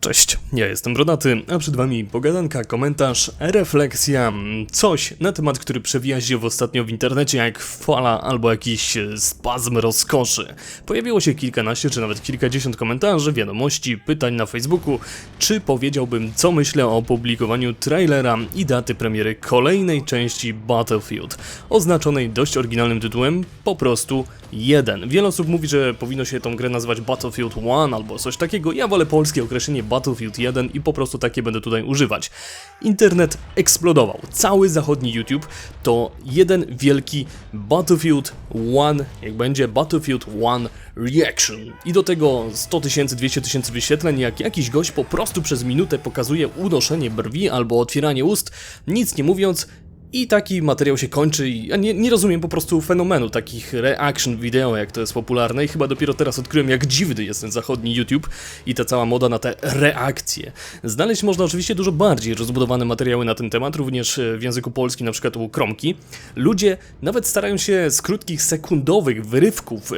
Cześć, ja jestem Brodaty, a przed wami pogadanka, komentarz, refleksja, coś na temat, który przewija się w ostatnio w internecie jak fala albo jakiś spazm rozkoszy. Pojawiło się kilkanaście czy nawet kilkadziesiąt komentarzy, wiadomości, pytań na Facebooku, czy powiedziałbym co myślę o opublikowaniu trailera i daty premiery kolejnej części Battlefield, oznaczonej dość oryginalnym tytułem po prostu 1. Wiele osób mówi, że powinno się tą grę nazywać Battlefield 1 albo coś takiego, ja wolę polskie określenie Battlefield 1 i po prostu takie będę tutaj używać. Internet eksplodował. Cały zachodni YouTube to jeden wielki Battlefield 1, jak będzie Battlefield 1 Reaction. I do tego 100 tysięcy, 200 tysięcy wyświetleń, jak jakiś gość po prostu przez minutę pokazuje unoszenie brwi albo otwieranie ust, nic nie mówiąc, i taki materiał się kończy ja nie, nie rozumiem po prostu fenomenu takich reaction video, jak to jest popularne i chyba dopiero teraz odkryłem, jak dziwny jest ten zachodni YouTube i ta cała moda na te reakcje. Znaleźć można oczywiście dużo bardziej rozbudowane materiały na ten temat, również w języku polskim, na przykład u Kromki. Ludzie nawet starają się z krótkich, sekundowych wyrywków e,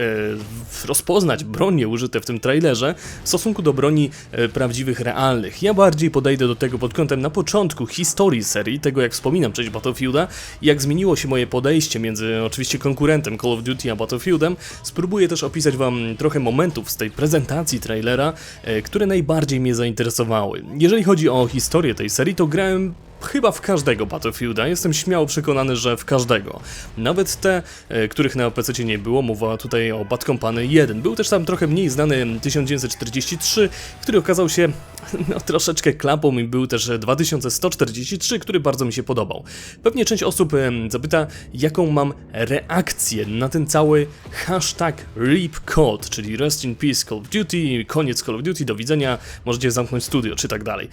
rozpoznać bronie użyte w tym trailerze w stosunku do broni e, prawdziwych, realnych. Ja bardziej podejdę do tego pod kątem na początku historii serii, tego jak wspominam część Battlefield Battlefielda jak zmieniło się moje podejście między oczywiście konkurentem Call of Duty a Battlefieldem, spróbuję też opisać Wam trochę momentów z tej prezentacji trailera, e, które najbardziej mnie zainteresowały. Jeżeli chodzi o historię tej serii, to grałem chyba w każdego Battlefielda, jestem śmiało przekonany, że w każdego. Nawet te, e, których na PC nie było, mowa tutaj o Bad Company 1. Był też tam trochę mniej znany 1943, który okazał się no, troszeczkę klapą i był też 2143, który bardzo mi się podobał. Pewnie część osób zapyta, jaką mam reakcję na ten cały hashtag RIPCode, czyli Rest in Peace Call of Duty, koniec Call of Duty, do widzenia, możecie zamknąć studio, czy tak dalej.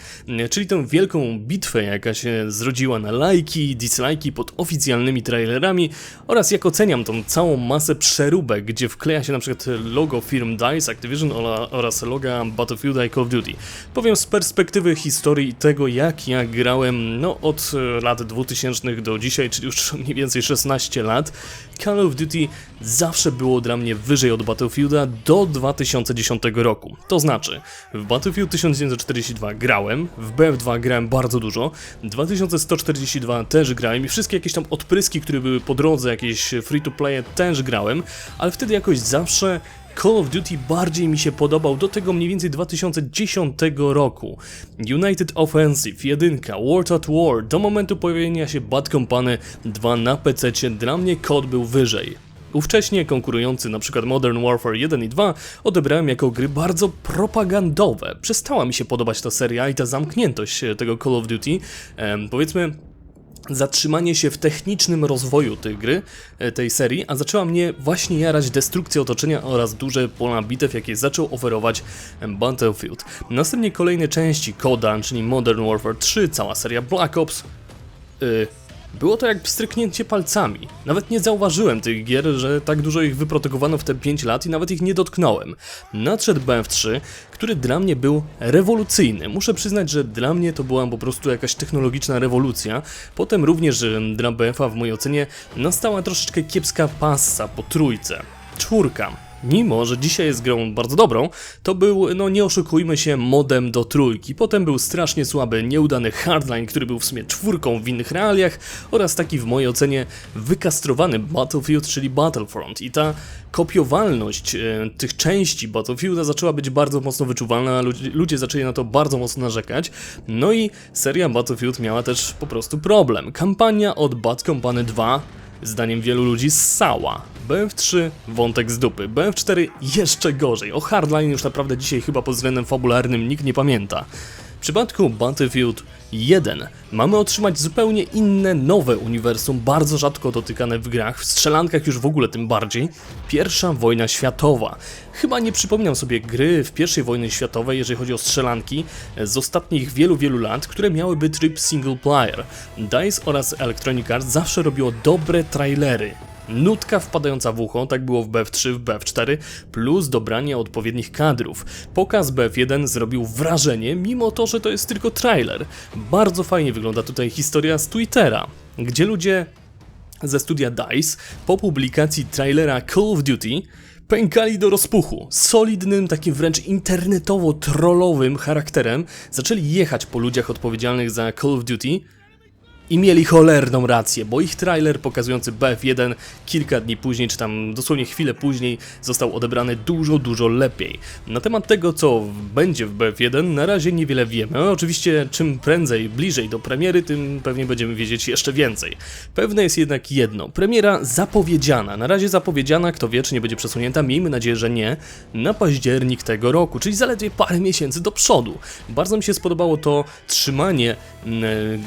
Czyli tę wielką bitwę, jaka się zrodziła na lajki, dislajki pod oficjalnymi trailerami oraz jak oceniam tą całą masę przeróbek, gdzie wkleja się przykład logo firm DICE, Activision oraz loga Battlefield i Call of Duty. Powiem z perspektywy historii tego, jak ja grałem no, od e, lat 2000 do dzisiaj, czyli już mniej więcej 16 lat. Call of Duty zawsze było dla mnie wyżej od Battlefielda do 2010 roku. To znaczy, w Battlefield 1942 grałem, w BF2 grałem bardzo dużo, 2142 też grałem i wszystkie jakieś tam odpryski, które były po drodze, jakieś free-to-play też grałem, ale wtedy jakoś zawsze Call of Duty bardziej mi się podobał do tego mniej więcej 2010 roku. United Offensive 1, World at War, do momentu pojawienia się Bad Company 2 na PC dla mnie kod był wyżej. Ówcześnie konkurujący np. Modern Warfare 1 i 2 odebrałem jako gry bardzo propagandowe. Przestała mi się podobać ta seria i ta zamkniętość tego Call of Duty. Ehm, powiedzmy, zatrzymanie się w technicznym rozwoju tej gry, e, tej serii, a zaczęła mnie właśnie jarać destrukcja otoczenia oraz duże pola bitew, jakie zaczął oferować Battlefield. Następnie kolejne części Koda, czyli Modern Warfare 3, cała seria Black Ops, yy, było to jak stryknięcie palcami. Nawet nie zauważyłem tych gier, że tak dużo ich wyprodukowano w te 5 lat i nawet ich nie dotknąłem. Nadszedł BF3, który dla mnie był rewolucyjny. Muszę przyznać, że dla mnie to była po prostu jakaś technologiczna rewolucja. Potem również dla BF-a w mojej ocenie nastała troszeczkę kiepska passa po trójce. Czwórka mimo że dzisiaj jest grą bardzo dobrą, to był, no nie oszukujmy się, modem do trójki. Potem był strasznie słaby, nieudany Hardline, który był w sumie czwórką w innych realiach oraz taki w mojej ocenie wykastrowany Battlefield, czyli Battlefront. I ta kopiowalność e, tych części Battlefielda zaczęła być bardzo mocno wyczuwalna, ludzie, ludzie zaczęli na to bardzo mocno narzekać. No i seria Battlefield miała też po prostu problem. Kampania od Bad Company 2 zdaniem wielu ludzi ssała. BF3 wątek z dupy, BF4 jeszcze gorzej. O Hardline już naprawdę dzisiaj chyba pod względem fabularnym nikt nie pamięta. W przypadku Battlefield 1 mamy otrzymać zupełnie inne, nowe uniwersum, bardzo rzadko dotykane w grach, w strzelankach już w ogóle tym bardziej. Pierwsza wojna światowa. Chyba nie przypominam sobie gry w pierwszej wojnie światowej, jeżeli chodzi o strzelanki, z ostatnich wielu, wielu lat, które miałyby tryb single player. DICE oraz Electronic Arts zawsze robiło dobre trailery, nutka wpadająca w ucho, tak było w BF3, w BF4, plus dobranie odpowiednich kadrów. Pokaz BF1 zrobił wrażenie, mimo to, że to jest tylko trailer. Bardzo fajnie wygląda tutaj historia z Twittera, gdzie ludzie ze studia DICE po publikacji trailera Call of Duty pękali do rozpuchu. Solidnym, takim wręcz internetowo-trollowym charakterem zaczęli jechać po ludziach odpowiedzialnych za Call of Duty i mieli cholerną rację, bo ich trailer pokazujący BF1 kilka dni później, czy tam dosłownie chwilę później, został odebrany dużo, dużo lepiej. Na temat tego, co będzie w BF1, na razie niewiele wiemy. No, oczywiście, czym prędzej, bliżej do premiery, tym pewnie będziemy wiedzieć jeszcze więcej. Pewne jest jednak jedno: premiera zapowiedziana. Na razie zapowiedziana, kto wie, czy nie będzie przesunięta, miejmy nadzieję, że nie, na październik tego roku, czyli zaledwie parę miesięcy do przodu. Bardzo mi się spodobało to trzymanie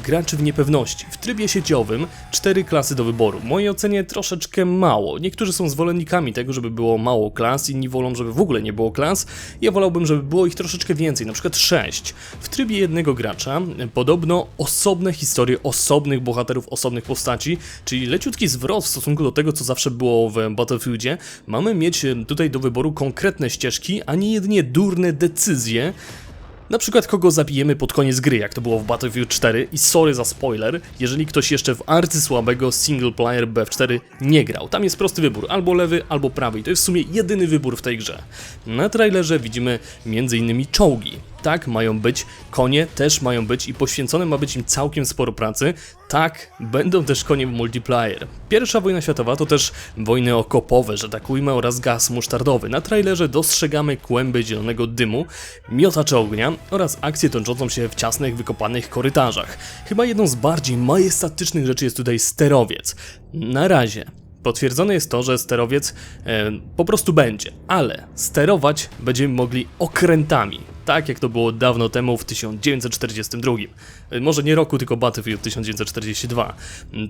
graczy w niepewności. W trybie sieciowym cztery klasy do wyboru. W mojej ocenie troszeczkę mało. Niektórzy są zwolennikami tego, żeby było mało klas, inni wolą, żeby w ogóle nie było klas. Ja wolałbym, żeby było ich troszeczkę więcej, na przykład sześć. W trybie jednego gracza e, podobno osobne historie osobnych bohaterów, osobnych postaci, czyli leciutki zwrot w stosunku do tego, co zawsze było w Battlefieldzie. Mamy mieć e, tutaj do wyboru konkretne ścieżki, a nie jedynie durne decyzje, na przykład kogo zabijemy pod koniec gry, jak to było w Battlefield 4 i sorry za spoiler, jeżeli ktoś jeszcze w arcysłabego single player BF4 nie grał. Tam jest prosty wybór, albo lewy, albo prawy i to jest w sumie jedyny wybór w tej grze. Na trailerze widzimy m.in. czołgi. Tak, mają być, konie też mają być i poświęcone ma być im całkiem sporo pracy. Tak, będą też konie multiplayer. Pierwsza wojna światowa to też wojny okopowe, że tak ujmę, oraz gaz musztardowy. Na trailerze dostrzegamy kłęby zielonego dymu, miotacze ognia oraz akcję toczącą się w ciasnych, wykopanych korytarzach. Chyba jedną z bardziej majestatycznych rzeczy jest tutaj sterowiec. Na razie. Potwierdzone jest to, że sterowiec e, po prostu będzie, ale sterować będziemy mogli okrętami, tak jak to było dawno temu w 1942. E, Może nie roku, tylko Battlefield 1942.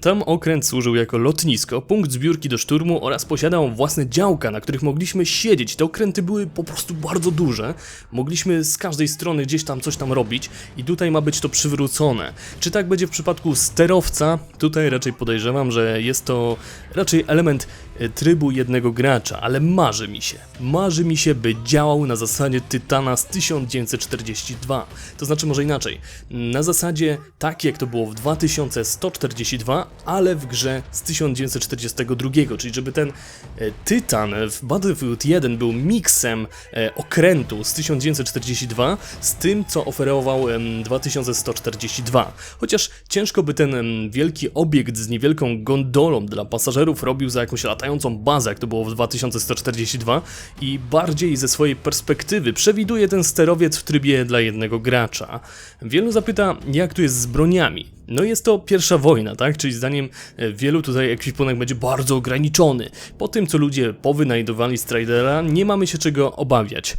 Tam okręt służył jako lotnisko, punkt zbiórki do szturmu oraz posiadał własne działka, na których mogliśmy siedzieć. Te okręty były po prostu bardzo duże. Mogliśmy z każdej strony gdzieś tam coś tam robić i tutaj ma być to przywrócone. Czy tak będzie w przypadku sterowca? Tutaj raczej podejrzewam, że jest to raczej element e, trybu jednego gracza, ale marzy mi się. Marzy mi się, by działał na zasadzie Tytana z 1942. To znaczy może inaczej. Na zasadzie tak jak to było w 2142, ale w grze z 1942, czyli żeby ten e, Tytan w Battlefield 1 był miksem e, okrętu z 1942 z tym, co oferował em, 2142. Chociaż ciężko by ten wielki obiekt z niewielką gondolą dla pasażerów robił za jakąś latającą bazę, jak to było w 2142 i bardziej ze swojej perspektywy przewiduje ten sterowiec w trybie dla jednego gracza. Wielu zapyta, jak tu jest z broniami. No jest to pierwsza wojna, tak? Czyli zdaniem e, wielu tutaj ekwipunek będzie bardzo ograniczony. Po tym, co ludzie powynajdowali z Tradera, nie mamy się czego obawiać.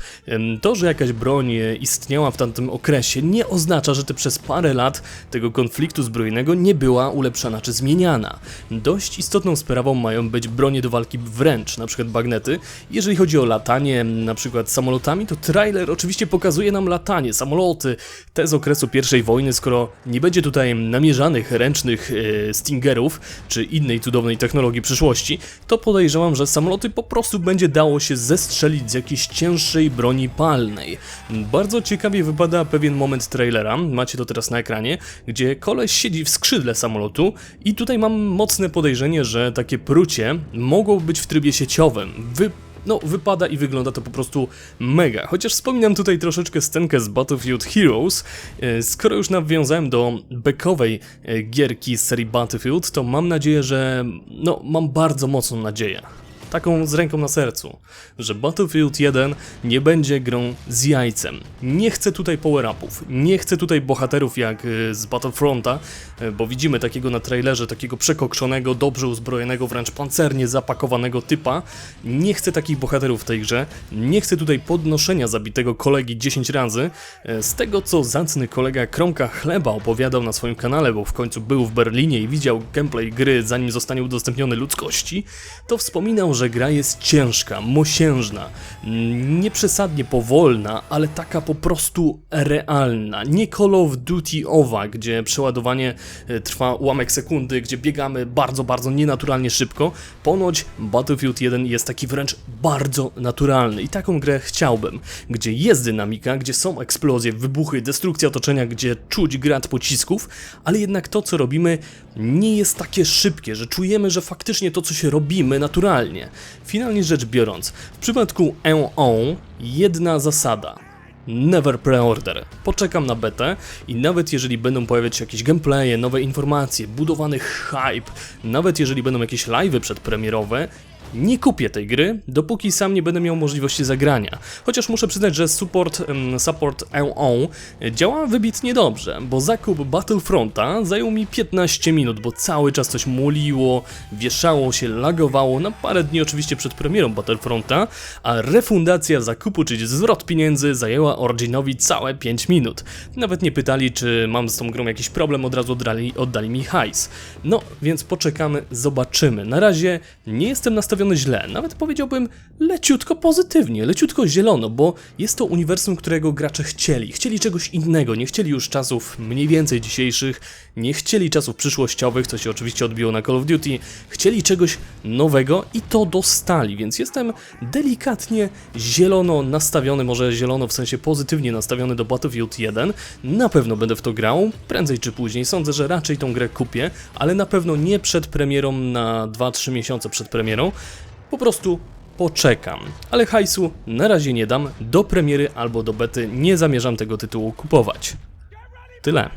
To, że jakaś broń e, istniała w tamtym okresie, nie oznacza, że te przez parę lat tego konfliktu zbrojnego nie była ulepszana czy zmieniana. Dość istotną sprawą mają być bronie do walki wręcz, na przykład bagnety. Jeżeli chodzi o latanie, na przykład samolotami, to trailer oczywiście pokazuje nam latanie, samoloty, te z okresu pierwszej wojny, skoro nie będzie tutaj namierzanych ręcznych e, Stingerów, czy innej cudownej technologii przyszłości, to podejrzewam, że samoloty po prostu będzie dało się zestrzelić z jakiejś cięższej broni palnej. Bardzo ciekawie wypada pewien moment trailera, macie to teraz na ekranie, gdzie koleś siedzi w skrzydle samolotu i tutaj mam mocne podejrzenie, że takie prucie mogło być w trybie sieciowym. Wy no, wypada i wygląda to po prostu mega. Chociaż wspominam tutaj troszeczkę scenkę z Battlefield Heroes, e, skoro już nawiązałem do bekowej e, gierki z serii Battlefield, to mam nadzieję, że... no, mam bardzo mocną nadzieję taką z ręką na sercu, że Battlefield 1 nie będzie grą z jajcem. Nie chcę tutaj power-upów, nie chcę tutaj bohaterów jak y, z Battlefronta, y, bo widzimy takiego na trailerze, takiego przekokszonego, dobrze uzbrojonego, wręcz pancernie zapakowanego typa. Nie chcę takich bohaterów w tej grze, nie chcę tutaj podnoszenia zabitego kolegi 10 razy. Y, Z tego co zacny kolega Kromka Chleba opowiadał na swoim kanale, bo w końcu był w Berlinie i widział gameplay gry zanim zostanie udostępniony ludzkości, to wspominał, że gra jest ciężka, mosiężna, nieprzesadnie powolna, ale taka po prostu realna. Nie Call of Duty-owa, gdzie przeładowanie e, trwa ułamek sekundy, gdzie biegamy bardzo, bardzo nienaturalnie szybko. Ponoć Battlefield 1 jest taki wręcz bardzo naturalny i taką grę chciałbym, gdzie jest dynamika, gdzie są eksplozje, wybuchy, destrukcja otoczenia, gdzie czuć grad pocisków, ale jednak to, co robimy, nie jest takie szybkie, że czujemy, że faktycznie to, co się robimy, naturalnie. Finalnie. Rzecz biorąc, w przypadku EO jedna zasada. Never preorder. Poczekam na betę i nawet jeżeli będą pojawiać się jakieś gameplaye, nowe informacje, budowany hype, nawet jeżeli będą jakieś live'y przedpremierowe, nie kupię tej gry, dopóki sam nie będę miał możliwości zagrania. Chociaż muszę przyznać, że support, support działa wybitnie dobrze, bo zakup Battlefronta zajął mi 15 minut, bo cały czas coś muliło, wieszało się, lagowało na parę dni oczywiście przed premierą Battlefronta, a refundacja zakupu, czyli zwrot pieniędzy zajęła Originowi całe 5 minut. Nawet nie pytali, czy mam z tą grą jakiś problem, od razu oddali, oddali mi hajs. No, więc poczekamy, zobaczymy. Na razie nie jestem nastawiony źle, nawet powiedziałbym leciutko pozytywnie, leciutko zielono, bo jest to uniwersum, którego gracze chcieli. Chcieli czegoś innego, nie chcieli już czasów mniej więcej dzisiejszych, nie chcieli czasów przyszłościowych, co się oczywiście odbiło na Call of Duty, chcieli czegoś nowego i to dostali, więc jestem delikatnie zielono nastawiony, może zielono w sensie pozytywnie nastawiony do Battlefield 1. Na pewno będę w to grał, prędzej czy później. Sądzę, że raczej tą grę kupię, ale na pewno nie przed premierą na 2-3 miesiące przed premierą. Po prostu poczekam. Ale hajsu na razie nie dam, do premiery albo do bety nie zamierzam tego tytułu kupować. Tyle.